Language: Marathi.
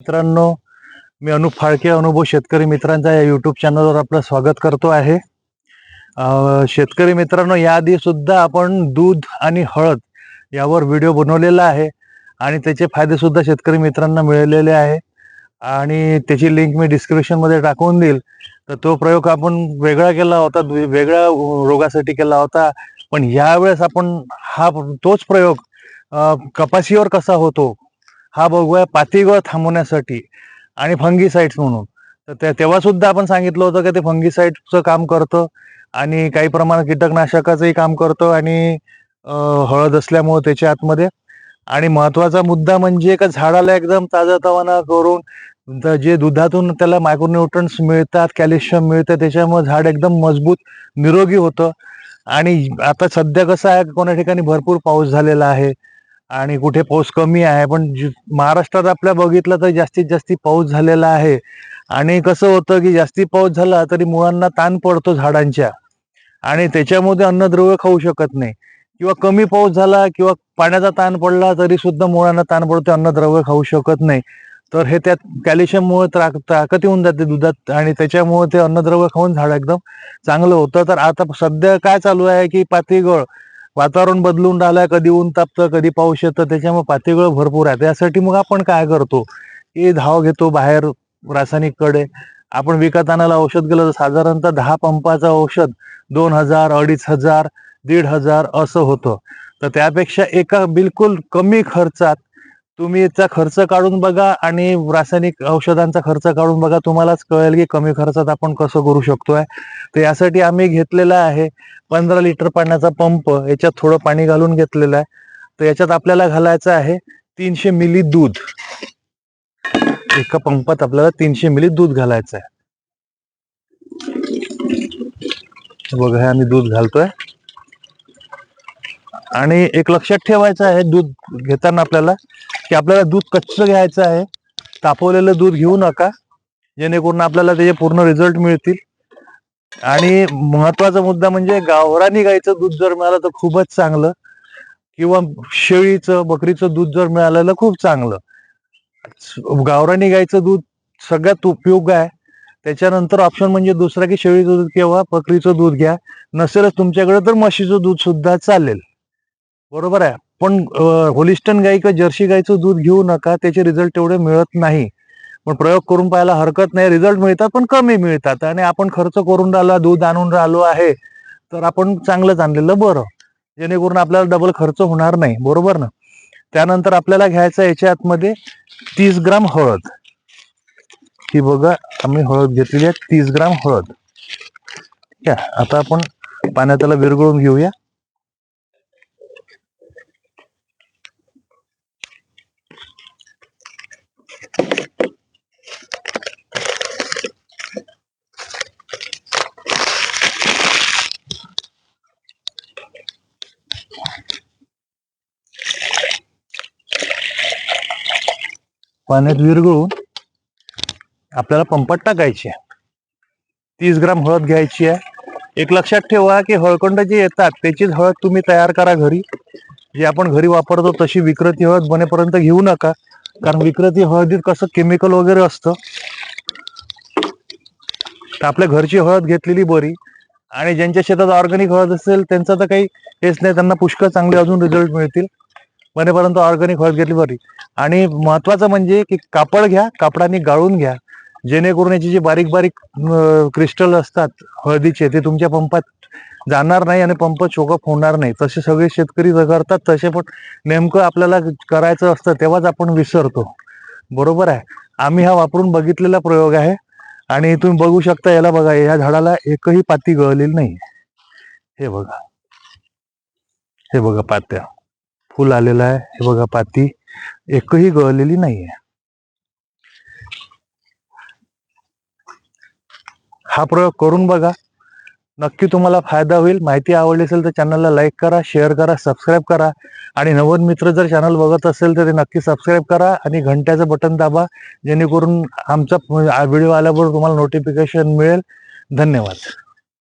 मित्रांनो मी अनुप फाळके अनुभव शेतकरी मित्रांचा या युट्यूब चॅनलवर आपलं स्वागत करतो आहे. शेतकरी मित्रांनो याआधी सुद्धा आपण दूध आणि हळद यावर व्हिडिओ बनवलेला आहे आणि त्याचे फायदे सुद्धा शेतकरी मित्रांना मिळालेले आहे. आणि त्याची लिंक मी डिस्क्रिप्शनमध्ये टाकून देईल. तर तो प्रयोग आपण वेगळा केला होता दु- वेगळ्या रोगासाठी केला होता. पण यावेळेस आपण हा तोच प्रयोग कपाशीवर कसा होतो हा बघूया पातीगळ थांबवण्यासाठी आणि फंगीसाइड्स म्हणून. तर ते तेव्हा सुद्धा आपण सांगितलं होतं की ते फंगीसाइडचं काम करतं आणि काही प्रमाणात कीटकनाशकाचंही काम करतं आणि हळद असल्यामुळे त्याच्या आतमध्ये. आणि महत्त्वाचा मुद्दा म्हणजे का झाडाला एकदम ताजातवाना करून जे दुधातून त्याला मायक्रोन्युट्रन्स मिळतात कॅल्शियम मिळतं त्याच्यामुळे झाड एकदम मजबूत निरोगी होतं. आणि आता सध्या कसं आहे कोणा ठिकाणी भरपूर पाऊस झालेला आहे. आणि कुठे पाऊस कमी आहे पण महाराष्ट्रात आपल्या बघितलं तर जास्तीत जास्त पाऊस झालेला आहे. आणि कसं होतं की जास्ती पाऊस झाला तरी मुळांना ताण पडतो झाडांच्या. आणि त्याच्यामध्ये अन्नद्रव्य खाऊ शकत नाही. किंवा कमी पाऊस झाला किंवा पाण्याचा ताण पडला तरी सुद्धा मुळांना ताण पडतो अन्नद्रव्य खाऊ शकत नाही. तर हे त्यात कॅल्शियममुळे त्राक ताकद येऊन जाते दुधात आणि त्याच्यामुळे ते अन्नद्रव्य खाऊन झाड एकदम चांगलं होतं. तर आता सध्या काय चालू आहे की पातीगळ वातावरण बदलून राहिलं कधी ऊन तापतं कधी पाऊस येतं त्याच्यामुळे पातीगळ भरपूर आहे. त्यासाठी मग आपण काय करतो? हे धाव घेतो बाहेर रासायनिककडे आपण विकत आणायला औषध गेलं तर साधारणतः दहा पंपाचं औषध दोन हजार अडीच हजार दीड हजार असं होतं. तर त्यापेक्षा एका बिलकुल कमी खर्चात तुम्ही याचा खर्च काढून बघा आणि रासायनिक औषधांचा खर्च काढून बघा. तुम्हालाच कळेल की कमी खर्चात आपण कसं करू शकतोय. तर यासाठी आम्ही घेतलेला आहे पंधरा लिटर पाण्याचा पंप. याच्यात थोडं पाणी घालून घेतलेलं आहे. तर याच्यात आपल्याला घालायचं आहे तीनशे मिली दूध. एका पंपात आपल्याला तीनशे मिली दूध घालायचं आहे. बघा हे आम्ही दूध घालतोय. आणि एक लक्षात ठेवायचं आहे दूध घेताना आपल्याला की आपल्याला दूध कच्चं घ्यायचं आहे. तापवलेलं दूध घेऊ नका. जेणेकरून आपल्याला त्याचे पूर्ण रिझल्ट मिळतील. आणि महत्त्वाचा मुद्दा म्हणजे गावरानी गाईचं दूध जर मिळालं तर खूपच चांगलं. किंवा शेळीचं बकरीचं दूध जर मिळालेलं खूप चांगलं. गावरानी गाईचं दूध सगळ्यात उपयोग आहे. त्याच्यानंतर ऑप्शन म्हणजे दुसरा की शेळीचं दूध किंवा बकरीचं दूध घ्या. नसेलच तुमच्याकडे तर म्हशीचं दूध सुद्धा चालेल. बरोबर आहे? पण होलिस्टन गाई किंवा जर्सी गाईचं दूध घेऊ नका त्याचे रिझल्ट तेवढे मिळत नाही. पण प्रयोग करून पाहायला हरकत नाही. रिझल्ट मिळतात पण कमी मिळतात. आणि आपण खर्च करून राहिला दूध आणून राहिलो आहे तर आपण चांगलंच आणलेलं बरं. जेणेकरून आपल्याला डबल खर्च होणार नाही. बरोबर ना? त्यानंतर आपल्याला घ्यायचं याच्या आतमध्ये तीस ग्राम हळद. ही बघा आम्ही हळद घेतलेली आहे तीस ग्राम हळद. ठीक आहे आता आपण पाण्यात त्याला विरघळून घेऊया. पाण्यात विरघळून आपल्याला पंपात टाकायची आहे. तीस ग्राम हळद घ्यायची आहे. एक लक्षात ठेवा की हळकंड जे येतात त्याचीच हळद तुम्ही तयार करा घरी. जे आपण घरी वापरतो तशी विक्रती हळद बनेपर्यंत घेऊ नका. कारण विक्रती हळदीत कसं केमिकल वगैरे असतं. तर आपल्या घरची हळद घेतलेली बरी. आणि ज्यांच्या शेतात ऑर्गॅनिक हळद असेल त्यांचं तर काही हेच नाही. त्यांना पुष्कळ चांगले अजून रिझल्ट मिळतील. बनेपर्यंत ऑर्गॅनिक हळद घेतली बरी. आणि महत्वाचं म्हणजे की कापड घ्या कापडाने गाळून घ्या. जेणेकरून याचे जे बारीक बारीक क्रिस्टल असतात हळदीचे ते तुमच्या पंपात जाणार नाही आणि पंप चोकअप होणार नाही. तसे सगळे शेतकरी करतात तसे पण नेमकं आपल्याला करायचं असतं तेव्हाच आपण विसरतो. बरोबर आहे? आम्ही हा वापरून बघितलेला प्रयोग आहे. आणि तुम्ही बघू शकता याला बघा या झाडाला एकही पाती गळलेली नाही. हे बघा. हे बघा पात्या. फुल आलेलं आहे. हे बघा पाती. एकही गळलेली नाहीये. हा प्रयोग करून बघा. नक्की तुम्हाला फायदा होईल. माहिती आवडली असेल तर चॅनलला लाईक करा शेअर करा सबस्क्राईब करा. आणि नवीन मित्र जर चॅनल बघत असेल तर ते नक्की सबस्क्राईब करा आणि घंट्याचं बटन दाबा. जेणेकरून आमचा व्हिडिओ आल्याबरोबर तुम्हाला नोटिफिकेशन मिळेल. धन्यवाद.